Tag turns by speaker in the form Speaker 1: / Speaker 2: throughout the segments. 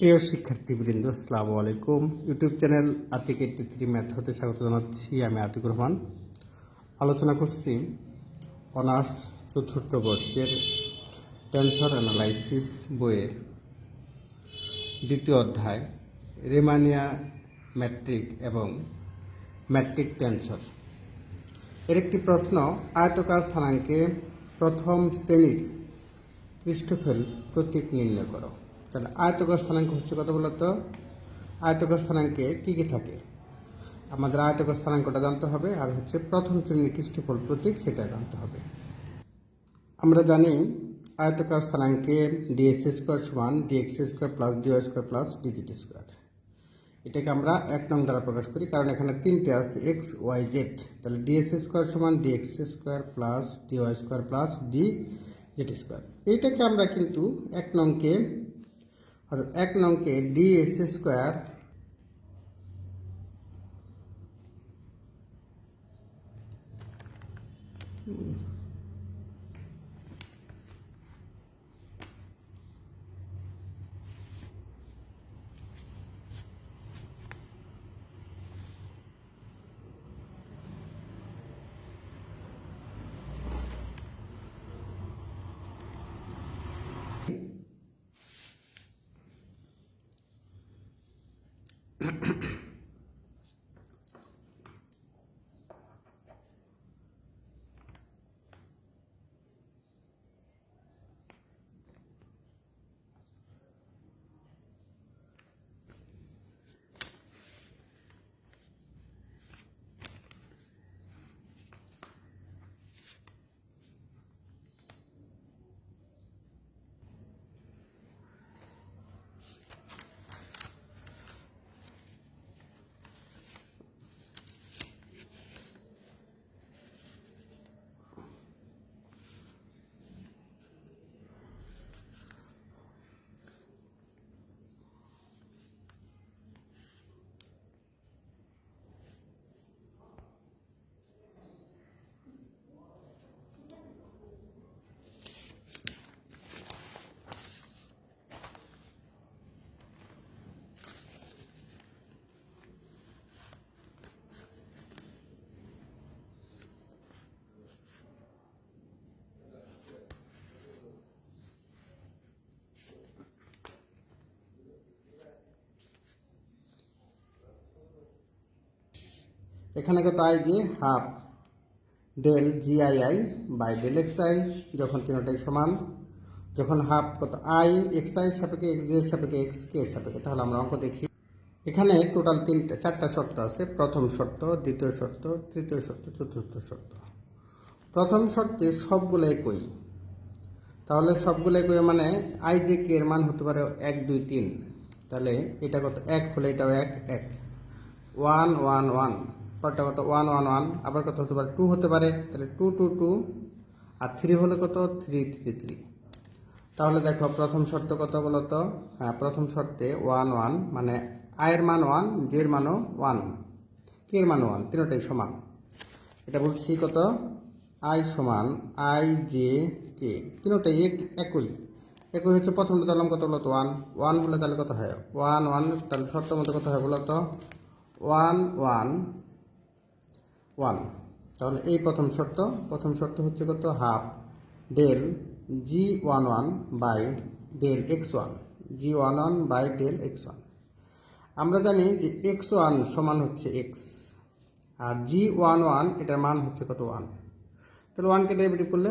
Speaker 1: প্রিয় শিক্ষার্থীবৃন্দ, আসসালামু আলাইকুম। YouTube channel Atik eighty three math হতে স্বাগত জানাচ্ছি আমি আতিকুর রহমান। আলোচনা করছি অনার্স চতুর্থ বর্ষের টেন্সর অ্যানালাইসিস বইয়ের দ্বিতীয় অধ্যায়, রেমানিয়া ম্যাট্রিক এবং ম্যাট্রিক টেন্সর এর একটি প্রশ্ন, আয়তকার স্থানাঙ্কে প্রথম শ্রেণির পৃষ্ঠফল প্রতীক নির্ণয় করো। তাহলে আয়তকার স্থানাঙ্ক হচ্ছে কত বলতো আয়তকার স্থানাঙ্কে কী কী থাকে? আমাদের আয়তকার স্থানাঙ্কটা জানতে হবে আর হচ্ছে প্রথম শ্রেণির পৃষ্ঠফল প্রতীক সেটা জানতে হবে। আমরা জানি আয়তকার স্থানাঙ্কে ডিএস স্কোয়ার সমান DX square plus DY square plus DZ square এটাকে আমরা এক নং দ্বারা প্রকাশ করি কারণ এখানে তিনটে আছে এক্স ওয়াই জেড তাহলে ডিএস স্কোয়ার সমান DX square plus DY square plus D Z square এইটাকে আমরা কিন্তু এক নংকে অর্থাৎ এক নংকে ডিএস স্কোয়ার এখানে কত আই যে half del G I I by del X I যখন তিনটাই সমান, যখন হাফ কত আই এক্স আই সাপেক্ষে এক্সের সাপেক্ষে এক্স কে সাপেক্ষে, তাহলে আমরা অঙ্ক দেখি। এখানে টোটাল তিনটা, চারটা শর্ত আছে, প্রথম শর্ত, দ্বিতীয় শর্ত, তৃতীয় শর্ত, চতুর্থ শর্ত। প্রথম শর্তে সবগুলো একই তাহলে সবগুলো একই মানে আই যে কে এর মান হতে পারে এক, দুই, তিন। তাহলে এটা কত? এক হলে এটাও এক এক। ওয়ান ওয়ান ওয়ান পরটা কত? One one one. আবার কত হতে পারে? টু হতে পারে। তাহলে টু টু টু। আর থ্রি হলে কত? থ্রি থ্রি থ্রি তাহলে দেখো, প্রথম শর্ত কত বলতো? হ্যাঁ প্রথম শর্তে ওয়ান ওয়ান। মানে আয়ের মান ওয়ান জের মানও ওয়ান। কে এর মান ওয়ান। তিনটাই সমান। এটা বলছি কত? আই সমান আই জে কে তিনটাই এক, একই। একই হচ্ছে প্রথমটা ধরলাম কত বলতো? ওয়ান। ওয়ান বলে তাহলে কত হয়? ওয়ান ওয়ান, তাহলে শর্ত মতো কত হয় বলতো? One one. ওয়ান। তাহলে এই প্রথম শর্ত প্রথম শর্ত হচ্ছে কত? Half. Del G one one by del X one. G one one by del X one. আমরা জানি যে এক্স ওয়ান সমান হচ্ছে এক্স। আর জি ওয়ান ওয়ান এটার মান হচ্ছে কত? ওয়ান। তাহলে ওয়ানকে ডেরিভেটিভ করলে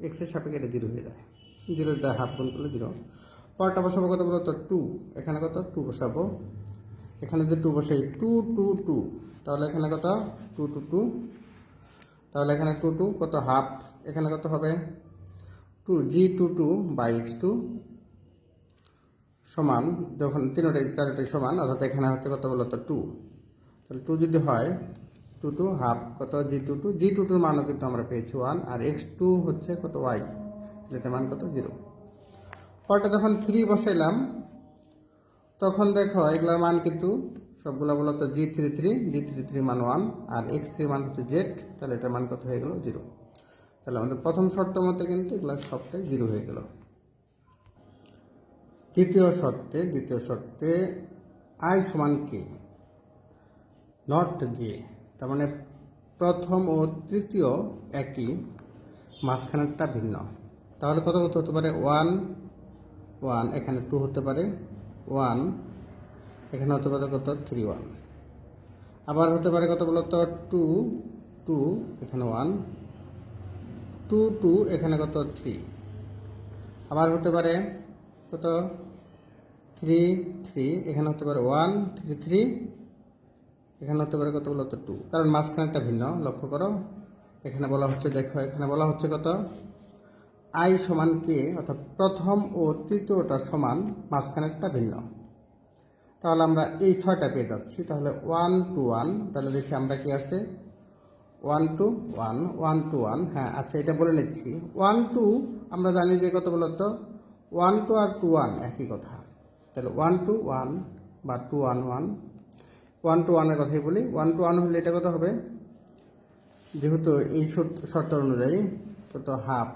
Speaker 1: এক্সের সাপেক্ষে এটা জিরো হয়ে যায়। জিরো দ্বারা হাফ গুণ করলে জিরো। পরটা বসাবো কত বলতো? টু। এখানে কত? টু বসাবো। এখানে যদি টু বসাই, টু টু টু। তাহলে এখানে কত? টু টু টু তাহলে এখানে টু টু কত? হাফ এখানে কত হবে? Two G two two by X two সমান, যখন তিনটাই চারটাই সমান, অর্থাৎ এখানে হচ্ছে কত বলতো টু তাহলে টু যদি হয় টু টু হাফ কত? G two two G two টুর মানও কিন্তু আমরা পেয়েছি ওয়ান আর এক্স টু হচ্ছে কত? ওয়াই এটার মান কত? জিরো পরটা যখন থ্রি বসাইলাম, তখন দেখো এগুলোর মান কিন্তু সবগুলো বলো তো G three three G three three মান ওয়ান আর এক্স থ্রি মান হচ্ছে জেড তাহলে এটার মান কত হয়ে গেলো? জিরো তাহলে আমাদের প্রথম শর্ত মতে কিন্তু এগুলো সবটাই জিরো হয়ে গেল। তৃতীয় শর্তে, দ্বিতীয় শর্তে আই সমান কে নট জে তার মানে প্রথম ও তৃতীয় একই, মাঝখানেরটা ভিন্ন। তাহলে কত কত হতে পারে? ওয়ান ওয়ান এখানে টু হতে পারে। ওয়ান এখানে হতে পারে কত? থ্রি ওয়ান আবার হতে পারে কত বলতো? টু টু এখানে ওয়ান টু টু এখানে কত? থ্রি আবার হতে পারে কত? থ্রি থ্রি এখানে হতে পারে ওয়ান থ্রি থ্রি এখানে হতে পারে কত বলতো? টু কারণ মাঝখানেরটা ভিন্ন, লক্ষ্য করো। এখানে বলা হচ্ছে, দেখো, এখানে বলা হচ্ছে কত? আই সমান কে অর্থাৎ প্রথম ও তৃতীয়টা সমান মাঝখানেরটা ভিন্ন। তাহলে আমরা এই ছয়টা পেয়ে যাচ্ছি। তাহলে ওয়ান টু ওয়ান তাহলে দেখি আমরা কি আছে? One two one one two one হ্যাঁ আচ্ছা এটা বলে নিচ্ছি। ওয়ান টু আমরা জানি যে কত বলতো ওয়ান টু আর টু ওয়ান একই কথা। তাহলে ওয়ান টু ওয়ান বা two one one one two ওয়ানের কথাই বলি। ওয়ান টু ওয়ান হলে এটা কত হবে? যেহেতু এই শর্ত- অনুযায়ী কত হাফ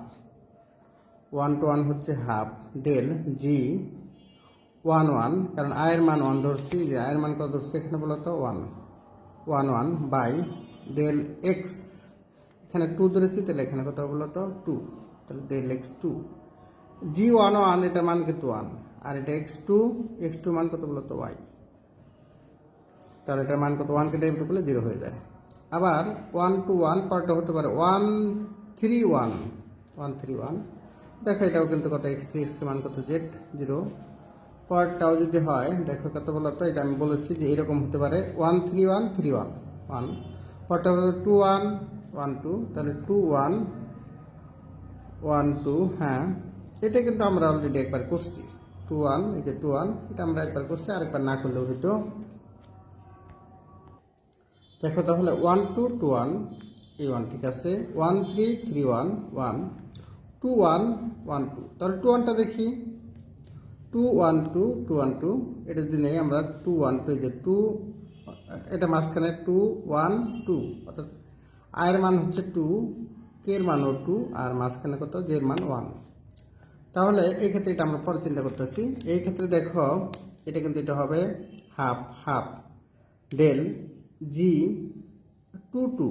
Speaker 1: ওয়ান টু ওয়ান হচ্ছে half del G one one, কারণ আয়ের মান ওয়ান ধরছি, যে আয়ের মান কত ধরছি এখানে বলতো one. One one by del X, এখানে টু ধরেছি, তাহলে এখানে কত বলতো টু। তাহলে del X two. G one one এটার মান কিন্তু ওয়ান, আর এটা এক্স টু এক্স টু মান কত বলতো ওয়াই। তাহলে এটার মান কত? ওয়ান কেটে বলে জিরো হয়ে যায়। আবার ওয়ান টু ওয়ান পরটা হতে পারে one three one one three one. দেখো এটাও কিন্তু কত? এক্স থ্রি, এক্স মান কত? Z, zero. পরটাও যদি হয়, দেখো কত বলতো এটা আমি বলেছি যে এরকম হতে পারে। One three one three one one. পরটা হবে টু ওয়ান ওয়ান টু, তাহলে টু ওয়ান ওয়ান টু হ্যাঁ। এটা কিন্তু আমরা অলরেডি একবার করছি। টু ওয়ান, এই যে টু ওয়ান, এটা আমরা একবার করছি, আরেকবার না করলেও হয়তো দেখো তাহলে ওয়ান টু টু ওয়ান, এই ওয়ান, ঠিক আছে। One three three one one. Two one one two, তাহলে টু ওয়ানটা দেখি। Two one two two one two এটা যদি নেই আমরা টু ওয়ান টু যে টু এটা মাঝখানে টু ওয়ান টু অর্থাৎ আয়ের মান হচ্ছে টু কের মানও টু আর মাঝখানে কত? জের মান ওয়ান তাহলে এই ক্ষেত্রে এটা আমরা পরে চিন্তা করতেছি। এই ক্ষেত্রে দেখো, এটা কিন্তু এটা হবে half half del G two two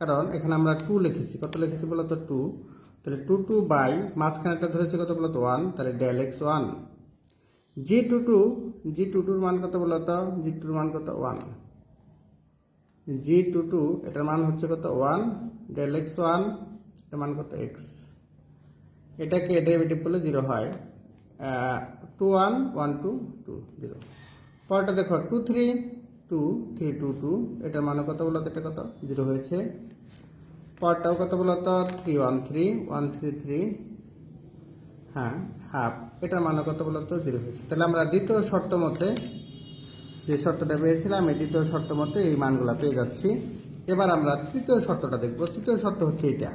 Speaker 1: কারণ এখানে আমরা টু লিখেছি। কত লিখেছি বলতো? টু তাহলে টু টু বাই মাঝখানেটা ধরেছি কত বলতো? ওয়ান তাহলে del X one G two two G two টুর মান কত বলতো জি টুর মান কত? ওয়ান জি টু টু এটার মান হচ্ছে কত? ওয়ান ডেল এক্স ওয়ান এটার মান কত? এক্স এটাকে ডেরিভেটিভ করলে জিরো হয়। Two one one two two zero পরটা দেখো two three two three two two এটার মানে কত বলতো এটা কত? জিরো হয়েছে। পরটাও কত বলতো three one three one three three হ্যাঁ হাফ এটার মানে কত বলতো জিরো হয়েছে। তাহলে আমরা দ্বিতীয় শর্ত মতে যে শর্তটা পেয়েছিলাম, এই দ্বিতীয় শর্ত মতে এই মানগুলো পেয়ে যাচ্ছি। এবার আমরা তৃতীয় শর্তটা দেখব। তৃতীয় শর্ত হচ্ছে এটা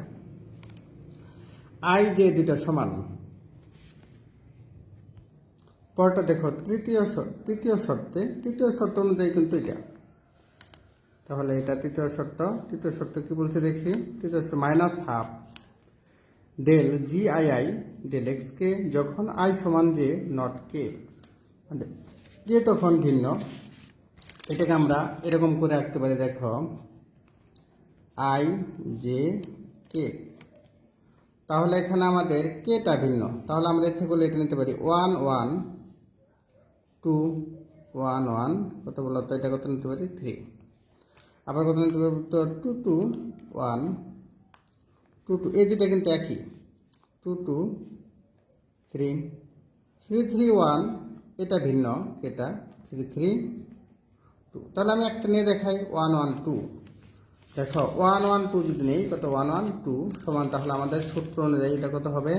Speaker 1: আই যে দুইটা সমান। পরটা দেখো, তৃতীয় তৃতীয় শর্তে, তৃতীয় শর্ত অনুযায়ী কিন্তু এটা তাহলে এটা তৃতীয় শর্ত। তৃতীয় শর্ত কি বলছে দেখি? তৃতীয় minus half del G I I del X কে যখন আই সমান যে নট কে যে তখন ভিন্ন। এটাকে আমরা এরকম করে রাখতে পারি, দেখো আই জে কে তাহলে এখানে আমাদের কেটা ভিন্ন। তাহলে আমরা ইচ্ছে করলে এটা নিতে পারি one one two one one কত বলতো এটা কত নিতে পারি? থ্রি আবার কত নিতে পারি? Two two one two two, এই দুটা কিন্তু একই। Two two, three three three one, এটা ভিন্ন, এটা থ্রি থ্রি টু। তাহলে আমি একটা নিয়ে দেখাই, ওয়ান ওয়ান টু। দেখো, ওয়ান ওয়ান টু যদি নেই, কত ওয়ান ওয়ান টু সমান তাহলে আমাদের সূত্র অনুযায়ী এটা কত হবে?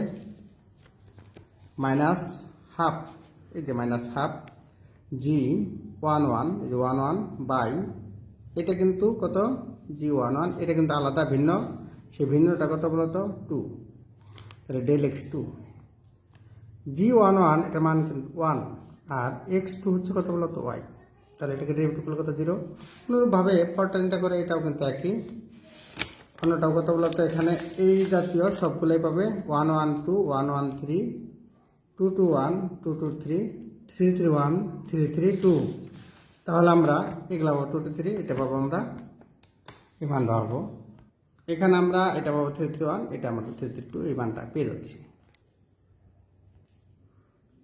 Speaker 1: মাইনাস হাফ, এই যে minus half, G one one, এই যে ওয়ান ওয়ান বাই, এটা কিন্তু কত? জি ওয়ান ওয়ান, এটা কিন্তু আলাদা, ভিন্ন। সেই ভিন্নটা কত বলতো টু তাহলে del X two G one one এটার মান কিন্তু ওয়ান আর এক্স টু হচ্ছে কত বলতো ওয়াই তাহলে এটাকে ডেরিভেটিভ করলে কত? জিরো অনুরূপভাবে পরটা করে এটাও কিন্তু একই। অন্যটাও কত বলতো এখানে এই জাতীয় সবগুলোই পাবে one one two one one three two two one two two three three three one three three two তাহলে আমরা এগুলো টু টু থ্রি এটা পাবো আমরা। এই মান পাবো। এখানে আমরা, এটা পাবো থ্রি থ্রি ওয়ান এটা আমাদের থ্রি থ্রি টু এই মানটা পেয়ে যাচ্ছি।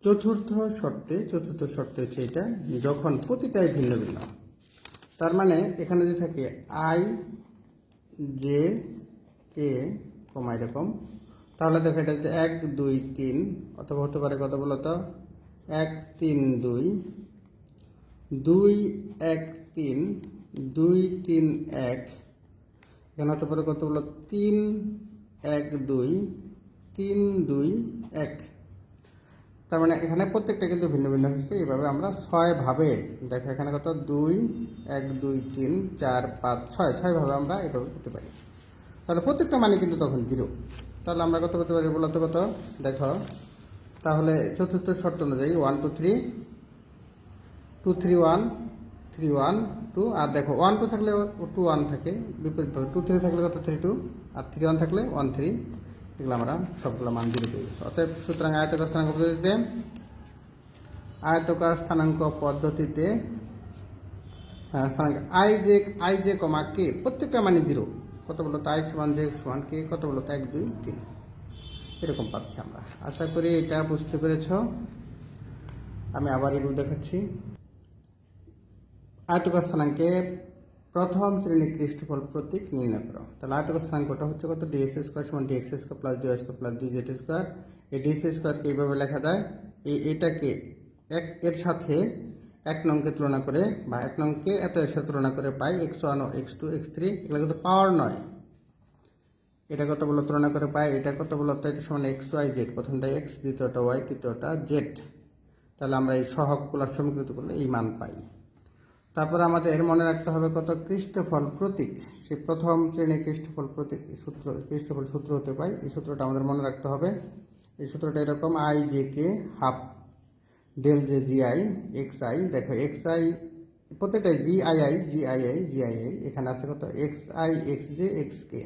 Speaker 1: চতুর্থ শর্তে চতুর্থ শর্তে হচ্ছে এটা, যখন প্রতিটাই ভিন্ন ভিন্ন। তার মানে এখানে যদি থাকে আই জে কে কমা এরকম, তাহলে দেখো এটা হচ্ছে এক, দুই, তিন, অথবা হতে পারে কত বলতো এক, তিন, দুই দুই, এক, তিন, দুই, তিন, এক এখানে হতে পারে কত বলো তিন, এক, দুই, তিন, দুই, এক। তার মানে এখানে প্রত্যেকটা কিন্তু ভিন্ন ভিন্ন হয়েছে। এইভাবে আমরা ছয় ভাবে, দেখো এখানে কত? দুই, এক, দুই, তিন, চার, পাঁচ, ছয়। ছয় ভাবে আমরা এভাবে করতে পারি। তাহলে প্রত্যেকটা মানে কিন্তু তখন জিরো। তাহলে আমরা কত করতে পারি বলতো কত? দেখো, তাহলে চতুর্থ শর্ত অনুযায়ী one two three two three one three one two আর দেখো ওয়ান টু থাকলে টু ওয়ান থাকে বিপরীতভাবে টু থ্রি থাকলে কত? থ্রি টু আর থ্রি ওয়ান থাকলে ওয়ান থ্রি এগুলো আমরা সবগুলো মান দিয়ে পেয়ে গেছি অতএব সুতরাং আয়তকার স্থানাঙ্ক পদ্ধতিতে, আয়তকার স্থানাঙ্ক পদ্ধতিতে হ্যাঁ স্থানাঙ্ক I J I J comma K প্রত্যেকটা মানে জিরো কত বলো আই সমান জে সমান কে কত বলো এক, দুই, তিন। এরকম পাচ্ছি আমরা। আশা করি এটা বুঝতে পেরেছ। আমি আবার এগুলো দেখাচ্ছি। আয়তকার স্থানাঙ্কে প্রথম শ্রেণি পৃষ্ঠফল প্রতীক নির্ণয় করো। তাহলে আয়তকার স্থানাঙ্কটা হচ্ছে কত? ডিএস স্কোয়ার সমান DX square plus DY square plus DZ square এই ডিএস স্কোয়ারকে এইভাবে লেখা যায়? এই এটাকে এক এর সাথে এক নংকে তুলনা করে বা এক নংকে এত এর সাথে তুলনা করে পাই এক্স ওয়ান ও এক্স টু এক্স থ্রি এগুলো কিন্তু পাওয়ার নয়। এটা কত বলো তুলনা করে পাই। এটা কত বলো তো এটা সমান এক্স ওয়াই জেড প্রথমটা এক্স দ্বিতীয়টা ওয়াই তৃতীয়টা জেড তাহলে আমরা এই সহগগুলো সমীকৃত করলে এই মান পাই। তারপর আমাদের মনে রাখতে হবে কত পৃষ্ঠফল প্রতীক। সে প্রথম শ্রেণির পৃষ্ঠফল প্রতীক সূত্র পৃষ্ঠফল সূত্র হতে পাই এই সূত্রটা আমাদের মনে রাখতে হবে। এই সূত্রটা এরকম i j k half del j g i x i দেখো এক্স আই প্রত্যেকটাই g i i g i i g i i এখানে আছে কত? X i x j x k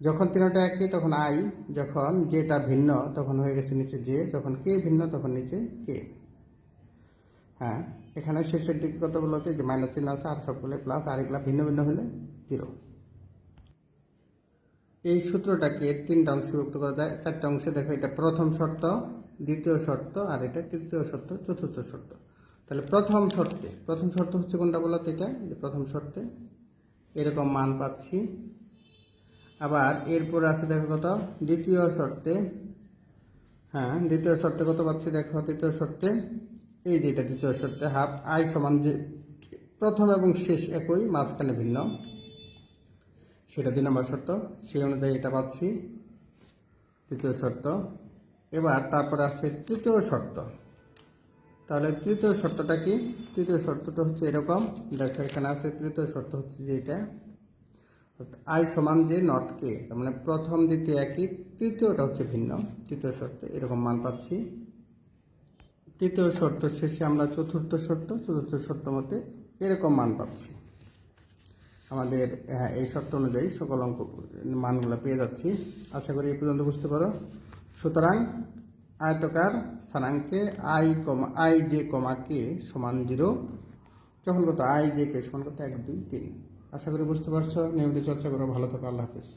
Speaker 1: যখন তিনটা একই, তখন আই যখন যেটা ভিন্ন, তখন হয়ে গেছে নিচে জে যখন কে ভিন্ন, তখন নিচে কে হ্যাঁ? এখানে শেষের দিকে কত বলতে যে মাইনাস চিহ্ন আছে, আর সবগুলো প্লাস আর এগুলো ভিন্ন ভিন্ন হলে জিরো এই সূত্রটাকে তিনটা অংশে বিভক্ত করা যায়। চারটা অংশে দেখো, এটা প্রথম শর্ত, দ্বিতীয় শর্ত, আর এটা তৃতীয় শর্ত, চতুর্থ শর্ত। তাহলে প্রথম শর্তে, প্রথম শর্ত হচ্ছে কোনটা বলতো এটা? যে প্রথম শর্তে, এরকম মান পাচ্ছি। আবার এরপর আছে দেখো কত? দ্বিতীয় শর্তে হ্যাঁ দ্বিতীয় শর্তে কত পাচ্ছি দেখো? তৃতীয় শর্তে এই যে এটা দ্বিতীয় শর্তে, হাফ, আই সমান যে প্রথম এবং শেষ একই, মাঝখানে ভিন্ন। সেটা দুই নম্বর শর্ত। সেই অনুযায়ী এটা পাচ্ছি। তৃতীয় শর্ত। এবার তারপর আসছে তৃতীয় শর্ত। তাহলে তৃতীয় শর্তটা কি? তৃতীয় শর্তটা হচ্ছে এরকম। দেখো, এখানে আছে তৃতীয় শর্ত হচ্ছে যে এটা। আই সমান যে নট কে তার মানে প্রথম, দ্বিতীয় একই, তৃতীয়টা হচ্ছে ভিন্ন। তৃতীয় শর্তে এরকম মান পাচ্ছি। তৃতীয় শর্ত শেষে আমরা চতুর্থ শর্ত চতুর্থ শর্ত মতে এরকম মান পাচ্ছি। আমাদের হ্যাঁ, এই শর্ত অনুযায়ী সকল অঙ্ক মানগুলো পেয়ে যাচ্ছি। আশা করি এই পর্যন্ত বুঝতে পারো। সুতরাং আয়তকার স্থানাঙ্কে i comma i j comma k সমান জিরো। যখন কত আই জে কে সমান কত এক দুই তিন। আশা করি বুঝতে পারছ। নিয়মিত চর্চা করো। ভালো থাকো। আল্লাহ হাফিজ।